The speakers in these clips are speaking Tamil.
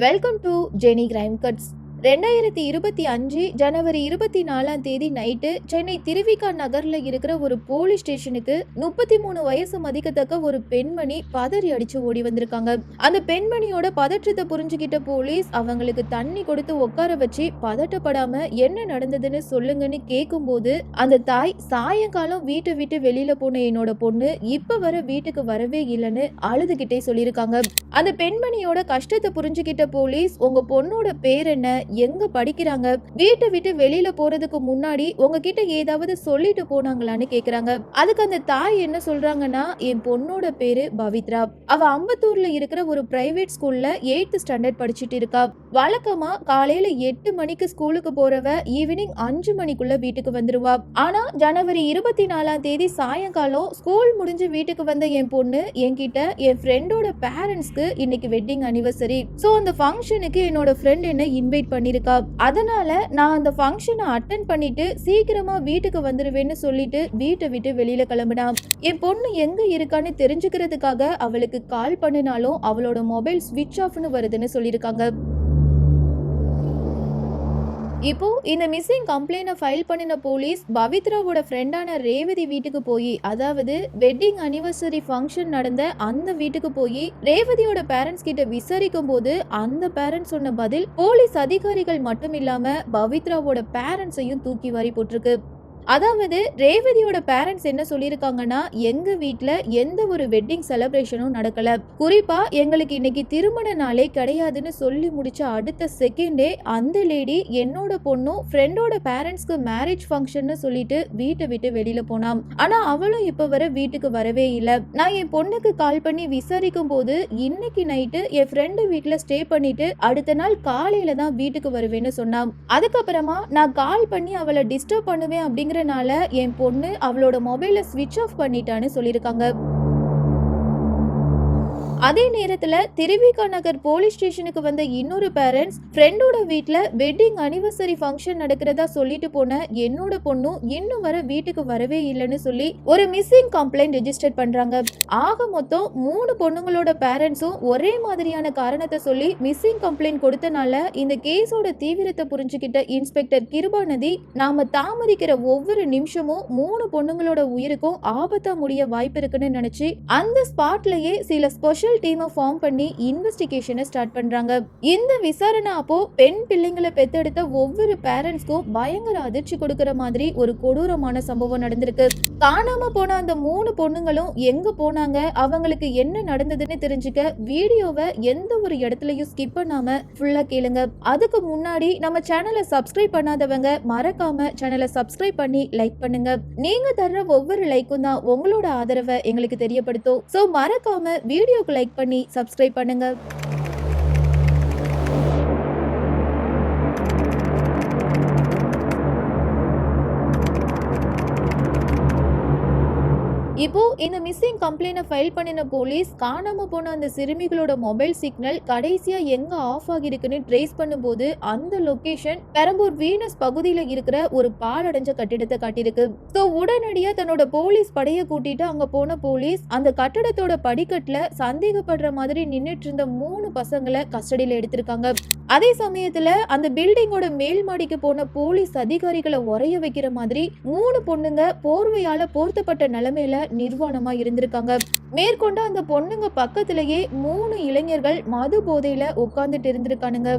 Welcome to Jenny Grime Cuts. ரெண்டாயிரத்தி இருபத்தி அஞ்சு ஜனவரி இருபத்தி நாலாம் தேதி நைட்டு சென்னை திருவிகா நகரில் இருக்கிற ஒரு போலீஸ் ஸ்டேஷனுக்கு முப்பத்தி மூணு வயசு மதிக்கத்தக்க ஒரு பெண்மணி பதறி அடிச்சு ஓடி வந்திருக்காங்க. அந்த பெண்மணியோட பதற்றத்தை புரிஞ்சுக்கிட்ட போலீஸ் அவங்களுக்கு தண்ணி கொடுத்து உட்கார வச்சு பதட்டப்படாம என்ன நடந்ததுன்னு சொல்லுங்கன்னு கேட்கும்போது அந்த தாய் சாயங்காலம் வீட்டை விட்டு வெளியில போன என்னோட பொண்ணு இப்ப வர வீட்டுக்கு வரவே இல்லைன்னு அழுதுகிட்டே சொல்லியிருக்காங்க. அந்த பெண்மணியோட கஷ்டத்தை புரிஞ்சுக்கிட்ட போலீஸ் உங்க பொண்ணோட பேர் என்ன? எங்க படிக்கிறாங்க? வீட்டை விட்டு வெளியில போறதுக்கு முன்னாடி உங்ககிட்ட ஏதாவது சொல்லிட்டு போனாங்களான்னு கேக்குறாங்க. அதுக்கு அந்த தாய் என்ன சொல்றாங்கன்னா என் பொண்ணோட பேரு பவித்ரா. அவ அம்பத்தூர்ல இருக்கிற ஒரு பிரைவேட் ஸ்கூல்ல எயித்து ஸ்டாண்டர்ட் படிச்சுட்டு இருக்கா. வழக்கமா காலையில எட்டு மணிக்கு ஸ்கூலுக்கு போறவ ஈவினிங் அஞ்சு மணிக்குள்ள வீட்டுக்கு வந்துருவா. ஆனா ஜனவரி இருபத்தி நாலாம் தேதி சாயங்காலம் ஸ்கூல் முடிஞ்சு வீட்டுக்கு வந்த என் பொண்ணு என்கிட்ட என் ஃப்ரெண்டோட பேரண்ட்ஸ்க்கு இன்னைக்கு வெட்டிங் அனிவர்சரி ஸோ அந்த ஃபங்க்ஷனுக்கு என்னோட ஃப்ரெண்ட் என்ன இன்வைட் பண்ணியிருக்கா அதனால நான் அந்த ஃபங்க்ஷனை அட்டன் பண்ணிட்டு சீக்கிரமா வீட்டுக்கு வந்துடுவேன்னு சொல்லிட்டு வீட்டை விட்டு வெளியில கிளம்பினா. என் பொண்ணு எங்க இருக்கான்னு தெரிஞ்சுக்கிறதுக்காக அவளுக்கு கால் பண்ணினாலும் அவளோட மொபைல் ஸ்விட்ச் ஆஃப்னு வருதுன்னு சொல்லியிருக்காங்க. இப்போ இந்த மிஸ்ஸிங் கம்ப்ளைண்ட்டை ஃபைல் பண்ணின போலீஸ் பவித்ராவோட ஃப்ரெண்டான ரேவதி வீட்டுக்கு போய் அதாவது வெட்டிங் அனிவர்சரி ஃபங்க்ஷன் நடந்த அந்த வீட்டுக்கு போய் ரேவதியோட பேரண்ட்ஸ் கிட்ட விசாரிக்கும் போது அந்த பேரண்ட்ஸ் சொன்ன பதில் போலீஸ் அதிகாரிகள் மட்டும் இல்லாம பவித்ராவோட பேரண்ட்ஸையும் தூக்கி வாரி போட்டிருக்கு. அதாவது ரேவதியோட பேரண்ட்ஸ் என்ன சொல்லியிருக்காங்கன்னா எங்க வீட்டில் எந்த ஒரு வெட்டிங் செலப்ரேஷனும் நடக்கல. குறிப்பா எங்களுக்கு இன்னைக்கு திருமண நாளே கிடையாதுன்னு சொல்லி முடிச்ச அடுத்த செகண்டே அந்த லேடி என்னோட பொண்ணும் ஃப்ரெண்டோட பேரண்ட்ஸ்க்கு மேரேஜ் ஃபங்க்ஷன்னு சொல்லிட்டு வீட்டை விட்டு வெளியில போனாம். ஆனா அவளும் இப்ப வர வீட்டுக்கு வரவே இல்லை. நான் என் பொண்ணுக்கு கால் பண்ணி விசாரிக்கும் போது இன்னைக்கு நைட்டு என் ஃப்ரெண்டு வீட்டில் ஸ்டே பண்ணிட்டு அடுத்த நாள் காலையில தான் வீட்டுக்கு வருவேன்னு சொன்னான் அதுக்கப்புறமா நான் கால் பண்ணி அவளை டிஸ்டர்ப் பண்ணுவேன் அப்படிங்கிறனால என் பொண்ணு அவளோட மொபைலை ஸ்விட்ச் ஆஃப் பண்ணிட்டான்னு சொல்லியிருக்காங்க. அதே நேரத்துல திருவிகா நகர் போலீஸ் ஸ்டேஷனுக்கு வந்த இன்னொரு பேரண்ட்ஸ் ஃப்ரெண்டோட வீட்டுல வெட்டிங் அனிவர்சரி ஃபங்க்ஷன் நடக்கிறதா சொல்லிட்டு போன என்னோட பொண்ணும் இன்னும் வர வீட்டுக்கு வரவே இல்லைன்னு சொல்லி ஒரு மிஸ்ஸிங் கம்ப்ளைண்ட் ரெஜிஸ்டர் பண்றாங்க. ஆக மொத்தம் மூணு பொண்ணுங்களோட பேரண்ட்ஸும் ஒரே மாதிரியான காரணத்தை சொல்லி மிஸ்ஸிங் கம்ப்ளைண்ட் கொடுத்தனால இந்த கேஸோட தீவிரத்தை புரிஞ்சுக்கிட்ட இன்ஸ்பெக்டர் கிருபாநதி நாம தாமதிக்கிற ஒவ்வொரு நிமிஷமும் மூணு பொண்ணுங்களோட உயிருக்கும் ஆபத்தா முடிய வாய்ப்பு இருக்குன்னு நினைச்சு அந்த ஸ்பாட்லயே சில ஸ்பெஷல் டீமை ஃபார்ம் பண்ணி இன்வெஸ்டிகேஷனை ஸ்டார்ட் பண்றாங்க. இந்த விசாரணை அப்போ பெண் பிள்ளைங்களை பெத்தெடுத்த ஒவ்வொரு பேரண்ட்ஸ்க்கும் பயங்கர அதிர்ச்சி கொடுக்கிற மாதிரி ஒரு கொடூரமான சம்பவம் நடந்திருக்கு. காணாம போன அந்த மூணு பொண்ணுங்களும் எங்க போனாங்க? அவங்களுக்கு என்ன நடந்ததுன்னு தெரிஞ்சுக்க வீடியோவை எந்த ஒரு இடத்துலயும் ஸ்கிப் பண்ணாம ஃபுல்லா கேளுங்க. அதுக்கு முன்னாடி நம்ம சேனலை சப்ஸ்கிரைப் பண்ணாதவங்க மறக்காம சேனலை சப்ஸ்கிரைப் பண்ணி லைக் பண்ணுங்க. நீங்க தர்ற ஒவ்வொரு லைக்கும் தான் உங்களோட ஆதரவை எங்களுக்கு தெரியப்படுத்தும். சோ மறக்காம வீடியோக்கு லைக் பண்ணி சப்ஸ்கிரைப் பண்ணுங்கள் இப்போ இந்த மிஸ்ஸிங் கம்ப்ளைண்ட்டை ஃபைல் பண்ணின போலீஸ் காணாம போன அந்த சிறுமிகளோட மொபைல் சிக்னல் கடைசியா எங்க ஆஃப் ஆகிருக்குன்னு ட்ரேஸ் பண்ணும்போது அந்த லொகேஷன் பெரம்பூர் வீனஸ் பகுதியில இருக்கிற ஒரு பாழடைஞ்ச கட்டிடத்தை காட்டியிருக்கு. ஸோ உடனடியா தன்னோட போலீஸ் படையை கூட்டிட்டு அங்க போன போலீஸ் அந்த கட்டடத்தோட படிக்கட்டுல சந்தேகப்படுற மாதிரி நின்னுட்டு இருந்த மூணு பசங்களை கஸ்டடியில எடுத்திருக்காங்க. அதே சமயத்துல அந்த பில்டிங்கோட மேல் மாடிக்கு போன போலீஸ் அதிகாரிகளை உரைய வைக்கிற மாதிரி மூணு பொண்ணுங்க போர்வையால போர்த்தப்பட்ட நிலைமையில நிர்வாணமா இருந்திருக்காங்க. மேற்கொண்டு அந்த பொண்ணுங்க பக்கத்திலேயே மூணு இளைஞர்கள் மது போதையில உட்கார்ந்துட்டு இருந்திருக்கானுங்க.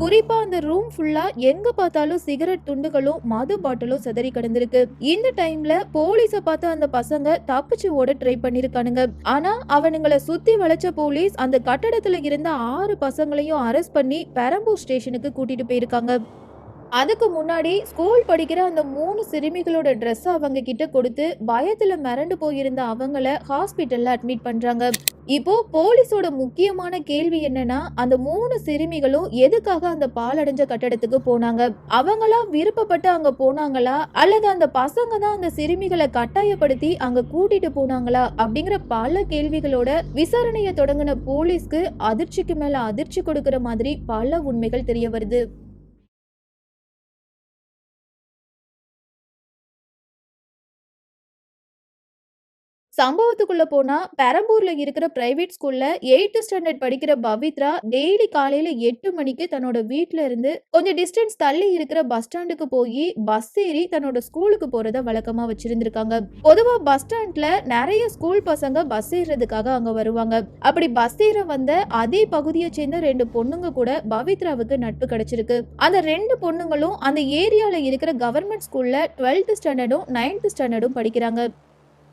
குறிப்பா அந்த ரூம் ஃபுல்லா எங்க பார்த்தாலும் சிகரெட் துண்டுகளும் மது பாட்டிலும் சிதறி கிடந்திருக்கு. இந்த டைம்ல போலீஸ பார்த்து அந்த பசங்க தப்பிச்சு ஓட ட்ரை பண்ணிருக்கானுங்க. ஆனா அவனுங்களை சுத்தி வளைச்ச போலீஸ் அந்த கட்டடத்துல இருந்த ஆறு பசங்களையும் அரெஸ்ட் பண்ணி பெரம்பூர் ஸ்டேஷனுக்கு கூட்டிட்டு போயிருக்காங்க. அதுக்கு முன்னாடி ஸ்கூல் படிக்கிற அந்த மூணு சிறுமிகளோட ட்ரெஸ் அவங்க கிட்ட கொடுத்து பயத்துல மிரண்டு போயிருந்த அவங்கள ஹாஸ்பிட்டல்ல அட்மிட் பண்றாங்க. இப்போ போலீஸோட முக்கியமான கேள்வி என்னன்னா அந்த மூணு சிறுமிகளும் எதுக்காக அந்த பாலடைஞ்ச கட்டடத்துக்கு போனாங்க? அவங்களா விருப்பப்பட்டு அங்க போனாங்களா? அல்லது அந்த பசங்க தான் அந்த சிறுமிகளை கட்டாயப்படுத்தி அங்க கூட்டிட்டு போனாங்களா? அப்படிங்கிற பல கேள்விகளோட விசாரணையை தொடங்கின போலீஸ்க்கு அதிர்ச்சிக்கு மேல அதிர்ச்சி கொடுக்கிற மாதிரி பல உண்மைகள் தெரிய வருது. சம்பவத்துக்குள்ள போனா பெரம்பூர்ல இருக்கிற பிரைவேட் ஸ்கூல்ல எயித்து ஸ்டாண்டர்ட் படிக்கிற பவித்ரா டெய்லி காலையில எட்டு மணிக்கு தன்னோட வீட்டுல இருந்து கொஞ்சம் டிஸ்டன்ஸ் தள்ளி இருக்கிற பஸ் ஸ்டாண்டுக்கு போய் பஸ் ஏறி தன்னோட ஸ்கூலுக்கு போறத வழக்கமா வச்சிருந்திருக்காங்க. பொதுவா பஸ் ஸ்டாண்ட்ல நிறைய ஸ்கூல் பசங்க பஸ் ஏறுறதுக்காக அங்க வருவாங்க. அப்படி பஸ் ஏற வந்த அதே பகுதியை சேர்ந்த ரெண்டு பொண்ணுங்க கூட பவித்ராவுக்கு நட்பு கிடைச்சிருக்கு. அந்த ரெண்டு பொண்ணுங்களும் அந்த ஏரியால இருக்கிற கவர்மெண்ட் ஸ்கூல்ல டுவெல்த் ஸ்டாண்டர்டும் நைன்த் ஸ்டாண்டர்டும் படிக்கிறாங்க.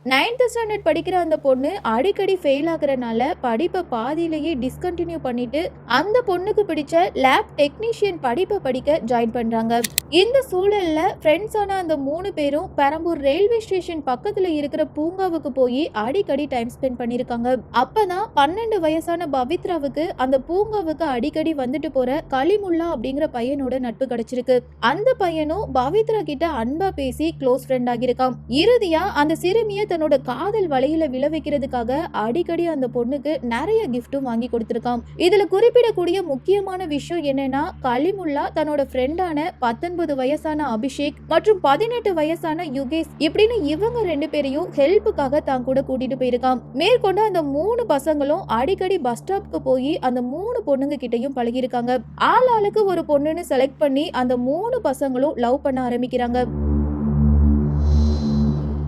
நைன்த் ஸ்டாண்டர்ட் படிக்கிற அந்த பொண்ணு அடிக்கடி ஃபெயில் ஆகுறனால படிப்பை பாதியிலேயே டிஸ்கண்டினியூ பண்ணிட்டு அந்த பொண்ணுக்கு பிடிச்ச லேப் டெக்னீஷியன் படிப்பை படிக்க ஜாயின் பண்றாங்க. இந்த சூழல்ல ஃப்ரெண்ட்ஸான அந்த மூணு பேரும் பெரம்பூர் ரயில்வே ஸ்டேஷன் பக்கத்துல இருக்கிற பூங்காவுக்கு போய் அடிக்கடி டைம் ஸ்பெண்ட் பண்ணிருக்காங்க. அப்பதான் பன்னெண்டு வயசான பவித்ராவுக்கு அந்த பூங்காவுக்கு அடிக்கடி வந்துட்டு போற களிமுல்லா அப்படிங்கிற பையனோட நட்பு கிடைச்சிருக்கு. அந்த பையனும் பவித்ரா கிட்ட அன்பா பேசி க்ளோஸ் ஃப்ரெண்ட் ஆகியிருக்கான். இறுதியா அந்த சிறுமியை தன்னோட காதல் வலையில விழ வைக்கிறதுக்காக அடிக்கடி அந்த பொண்ணுக்கு நிறைய கிஃப்ட்டும் வாங்கி கொடுத்துருக்கான் இதுல குறிப்பிடக்கூடிய முக்கியமான விஷயம் என்னன்னா கலிமுல்லா தன்னோட ஃப்ரெண்டான பத்தொன்பது வயசான அபிஷேக் மற்றும் பதினெட்டு வயசான யுகேஷ் இப்படின்னு இவங்க ரெண்டு பேரையும் ஹெல்ப்புக்காக தான் கூட கூட்டிட்டு போயிருக்கான் மேற்கொண்டு அந்த மூணு பசங்களும் அடிக்கடி பஸ் ஸ்டாப்க்கு போய் அந்த மூணு பொண்ணுங்க கிட்டையும் பழகிருக்காங்க ஆள் ஆளுக்கு ஒரு பொண்ணுன்னு செலக்ட் பண்ணி அந்த மூணு பசங்களும் லவ் பண்ண ஆரம்பிக்கிறாங்க.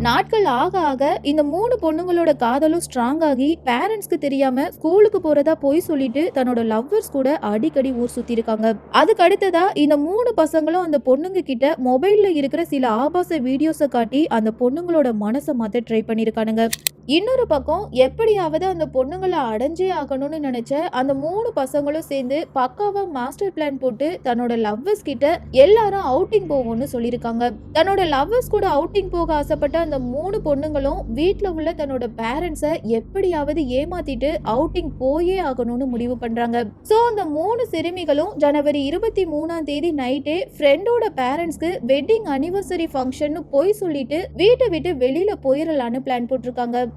நாட்கள் ஆக ஆக இந்த மூணு பொண்ணுங்களோட காதலும் ஸ்ட்ராங் ஆகி பேரண்ட்ஸ்க்கு தெரியாம ஸ்கூலுக்கு போறதா போய் சொல்லிட்டு தன்னோட லவ்வர்ஸ் கூட அடிக்கடி ஊர் சுத்தி இருக்காங்க. அதுக்கு அடுத்ததா இந்த மூணு பசங்களும் அந்த பொண்ணுங்க கிட்ட மொபைல்ல இருக்கிற சில ஆபாச வீடியோஸை காட்டி அந்த பொண்ணுங்களோட மனசை மாத்த ட்ரை பண்ணிருக்கானுங்க. இன்னொரு பக்கம் எப்படியாவது அந்த பொண்ணுங்களை அடைஞ்சே ஆகணும்னு நினைச்ச அந்த மூணு பசங்களும் சேர்ந்து பக்காவா மாஸ்டர் பிளான் போட்டு தன்னோட லவ்வர்ஸ் கிட்ட எல்லாரும் அவுட்டிங் போவோம்னு சொல்லியிருக்காங்க. தன்னோட லவ்வர்ஸ் கூட அவுட்டிங் போக ஆசைப்பட்ட அந்த மூணு பொண்ணுங்களும் வீட்டில் உள்ள தன்னோட பேரண்ட்ஸை எப்படியாவது ஏமாத்திட்டு அவுட்டிங் போயே ஆகணும்னு முடிவு பண்றாங்க. ஸோ அந்த மூணு சிறுமிகளும் ஜனவரி இருபத்தி மூணாம் தேதி நைட்டே ஃப்ரெண்டோட பேரண்ட்ஸ்க்கு வெட்டிங் அனிவர்சரி ஃபங்க்ஷன் போய் சொல்லிட்டு வீட்டை விட்டு வெளியில போயிடலான்னு பிளான் போட்டிருக்காங்க.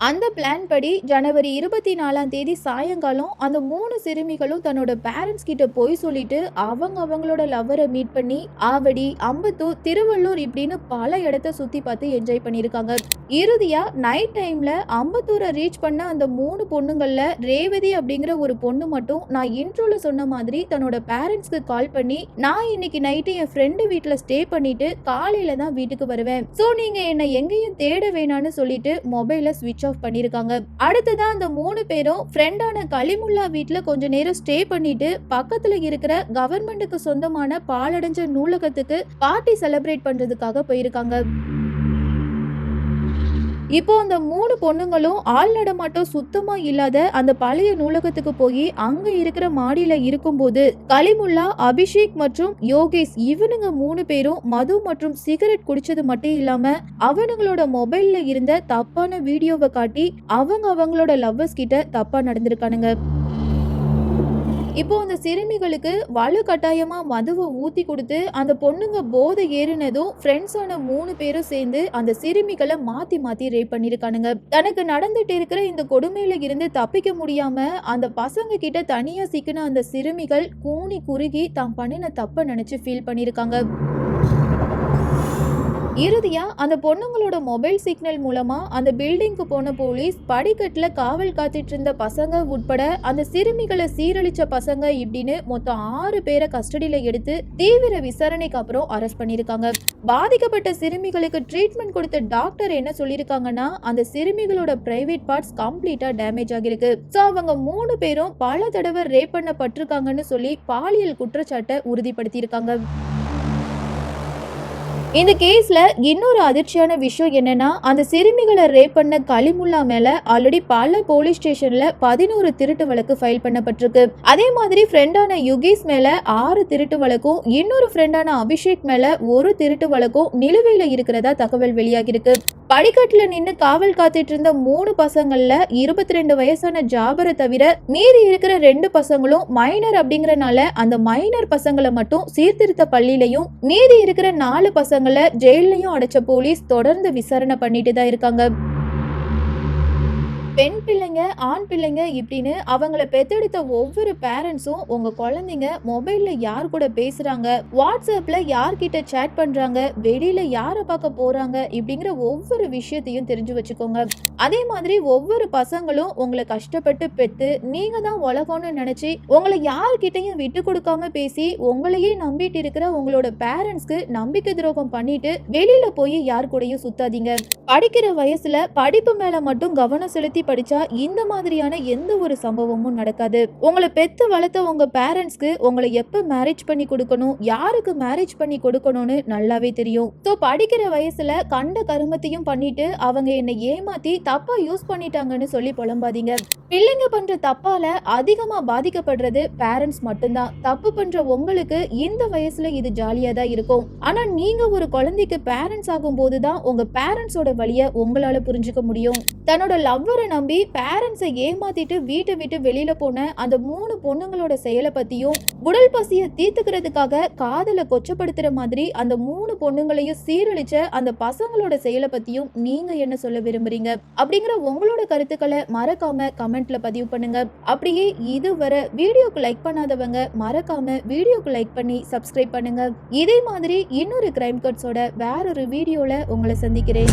அந்த பிளான் படி ஜனவரி இருபத்தி நாலாம் தேதி சாயங்காலம் அந்த மூணு சிறுமிகளும் தன்னோட பேரண்ட்ஸ் கிட்ட போய் சொல்லிட்டு அவங்க அவங்களோட லவ்வரை மீட் பண்ணி ஆவடி அம்பத்தூர் திருவள்ளூர் இப்படின்னு பல இடத்த சுத்தி பார்த்து என்ஜாய் பண்ணியிருக்காங்க. இறுதியாக நைட் டைமில் அம்பத்தூரை ரீச் பண்ண அந்த மூணு பொண்ணுங்களில் ரேவதி அப்படிங்கிற ஒரு பொண்ணு மட்டும் நான் இன்ட்ரோவில் சொன்ன மாதிரி தன்னோட பேரண்ட்ஸ்க்கு கால் பண்ணி நான் இன்னைக்கு நைட்டு என் ஃப்ரெண்டு வீட்டில் ஸ்டே பண்ணிட்டு காலையில தான் வீட்டுக்கு வருவேன். ஸோ நீங்கள் என்னை எங்கேயும் தேட வேணான்னு சொல்லிட்டு மொபைலை ஸ்விட்ச் ஆஃப் பண்ணியிருக்காங்க அடுத்ததான் அந்த மூணு பேரும் ஃப்ரெண்டான கலிமுல்லா வீட்டில் கொஞ்ச நேரம் ஸ்டே பண்ணிட்டு பக்கத்தில் இருக்கிற கவர்மெண்ட்டுக்கு சொந்தமான பாலடைஞ்ச நூலகத்துக்கு பார்ட்டி செலிப்ரேட் பண்ணுறதுக்காக போயிருக்காங்க. இப்போ அந்த மூணு பொண்ணுங்களும் ஆள் நடமாட்டம் சுத்தமா இல்லாத அந்த பழைய நூலகத்துக்கு போய் அங்க இருக்கிற மாடியில இருக்கும்போது கலிமுல்லா அபிஷேக் மற்றும் யோகேஷ் இவனுங்க மூணு பேரும் மது மற்றும் சிகரெட் குடிச்சது மட்டும் இல்லாம அவனுங்களோட மொபைல்ல இருந்த தப்பான வீடியோவை காட்டி அவங்க அவங்களோட லவ்வர்ஸ் கிட்ட தப்பா நடந்திருக்கானுங்க. இப்போ அந்த சிறுமிகளுக்கு வலு கட்டாயமா மதுவை ஊத்தி கொடுத்து அந்த பொண்ணுங்க போதை ஏறினதும் ஃப்ரெண்ட்ஸான மூணு பேரும் சேர்ந்து அந்த சிறுமிகளை மாத்தி மாத்தி ரேப் பண்ணிருக்கானுங்க தனக்கு நடந்துட்டு இருக்கிற இந்த கொடுமையில இருந்து தப்பிக்க முடியாம அந்த பசங்க கிட்ட தனியா சிக்கின அந்த சிறுமிகள் கூனி குறுகி தான் பண்ணின தப்ப நினைச்சு ஃபீல் பண்ணிருக்காங்க இறுதியாக அந்த பொண்ணுங்களோட மொபைல் சிக்னல் மூலமாக அந்த பில்டிங்க்கு போன போலீஸ் படிக்கட்டில் காவல் காத்துட்டு இருந்த பசங்க உட்பட அந்த சிறுமிகளை சீரழிச்ச பசங்க இப்படின்னு மொத்தம் ஆறு பேரை கஸ்டடியில் எடுத்து தீவிர விசாரணைக்கு அப்புறம் அரெஸ்ட் பண்ணியிருக்காங்க. பாதிக்கப்பட்ட சிறுமிகளுக்கு ட்ரீட்மெண்ட் கொடுத்த டாக்டர் என்ன சொல்லியிருக்காங்கன்னா அந்த சிறுமிகளோட பிரைவேட் பார்ட்ஸ் கம்ப்ளீட்டாக டேமேஜ் ஆகியிருக்கு. ஸோ அவங்க மூணு பேரும் பல தடவை ரேப் பண்ணப்பட்டிருக்காங்கன்னு சொல்லி பாலியல் குற்றச்சாட்டை உறுதிப்படுத்தியிருக்காங்க. இந்த கேஸ்ல இன்னொரு அதிர்ச்சியான விஷயம் என்னன்னா அந்த சிறுமிகளை ரேப் பண்ண கலிமுல்லா மேல ஆல்ரெடி பல போலீஸ் ஸ்டேஷன்ல பதினோரு திருட்டு வழக்கு ஃபைல் பண்ணப்பட்டிருக்கு. அதே மாதிரி ஃப்ரெண்டான யுகேஷ் மேல ஆறு திருட்டு வழக்கும் இன்னொரு ஃப்ரெண்டான அபிஷேக் மேல ஒரு திருட்டு வழக்கும் நிலுவையில இருக்கிறதா தகவல் வெளியாகிருக்கு படிக்கட்டுல நின்று காவல் காத்துட்டு இருந்த மூணு பசங்கள்ல இருபத்தி ரெண்டு வயசான ஜாபரை தவிர மீதி இருக்கிற ரெண்டு பசங்களும் மைனர் அப்படிங்கறனால அந்த மைனர் பசங்களை மட்டும் சீர்திருத்த பள்ளியிலையும் மீதி இருக்கிற நாலு பசங்களை ஜெயிலையும் அடைச்ச போலீஸ் தொடர்ந்து விசாரணை பண்ணிட்டு தான் இருக்காங்க. பெண் பிள்ளைங்க ஆண் பிள்ளைங்க இப்படின்னு அவங்கள பெத்தெடுத்த ஒவ்வொரு பேரண்ட்ஸும் உங்க குழந்தைங்க மொபைல்ல யார் கூட பேசுறாங்க வாட்ஸ்அப்ல யார்கிட்ட சேட் பண்றாங்க வெளியில யாரை பார்க்க போறாங்க இப்படிங்கிற ஒவ்வொரு விஷயத்தையும் தெரிஞ்சு வச்சுக்கோங்க. அதே மாதிரி ஒவ்வொரு பசங்களும் உங்களை கஷ்டப்பட்டு பெத்து நீங்க தான் உலகம்னு நினைச்சு உங்களை யார்கிட்டயும் விட்டு கொடுக்காம பேசி உங்களையே நம்பிட்டு இருக்கிற உங்களோட பேரண்ட்ஸ்க்கு நம்பிக்கை துரோகம் பண்ணிட்டு வெளியில போய் யார் கூடயும் சுத்தாதீங்க. படிக்கிற வயசுல படிப்பு மேல மட்டும் கவனம் செலுத்தி படிச்சா இந்த மாதிரியான எந்த ஒரு சம்பவமும் நடக்காது. உங்களை பெத்து வளர்த்த உங்க பேரண்ட்ஸ்க்கு உங்களை எப்ப மேரேஜ் பண்ணி கொடுக்கணும் யாருக்கு மேரேஜ் பண்ணி கொடுக்கணும்னு நல்லாவே தெரியும். ஸோ படிக்கிற வயசுல கண்ட கருமத்தையும் பண்ணிட்டு அவங்க என்னை ஏமாத்தி தப்பா யூஸ் பண்ணிட்டாங்கன்னு சொல்லி புலம்பாதீங்க. பிள்ளைங்க பண்ற தப்பால அதிகமா பாதிக்கப்படுறது பேரண்ட்ஸ் மட்டும்தான். தப்பு பண்ற உங்களுக்கு இந்த வயசுல இது ஜாலியா தான் இருக்கும். ஆனா நீங்க ஒரு குழந்தைக்கு பேரண்ட்ஸ் ஆகும் போதுதான் உங்க பேரண்ட்ஸோட வழிய உங்களால புரிஞ்சுக்க முடியும். தன்னோட லவ்வரை நம்பி பேரண்ட்ஸை ஏமாத்திட்டு வீட்டை விட்டு வெளியில போன அந்த மூணு பொண்ணுங்களோட செயலை பத்தியும் உடல் பசிய தீர்த்துக்கிறதுக்காக காதலை கொச்சப்படுத்துற மாதிரி அந்த மூணு பொண்ணுங்களையும் சீரழிச்ச அந்த பசங்களோட செயலை பத்தியும் நீங்க என்ன சொல்ல விரும்புறீங்க? அப்படிங்கிற உங்களோட கருத்துக்களை மறக்காம கமெண்ட்ல பதிவு பண்ணுங்க. அப்படியே இதுவரை வீடியோக்கு லைக் பண்ணாதவங்க மறக்காம வீடியோக்கு லைக் பண்ணி சப்ஸ்கிரைப் பண்ணுங்க. இதே மாதிரி இன்னொரு கிரைம் கட்ஸோட வேறொரு வீடியோல உங்களை சந்திக்கிறேன்.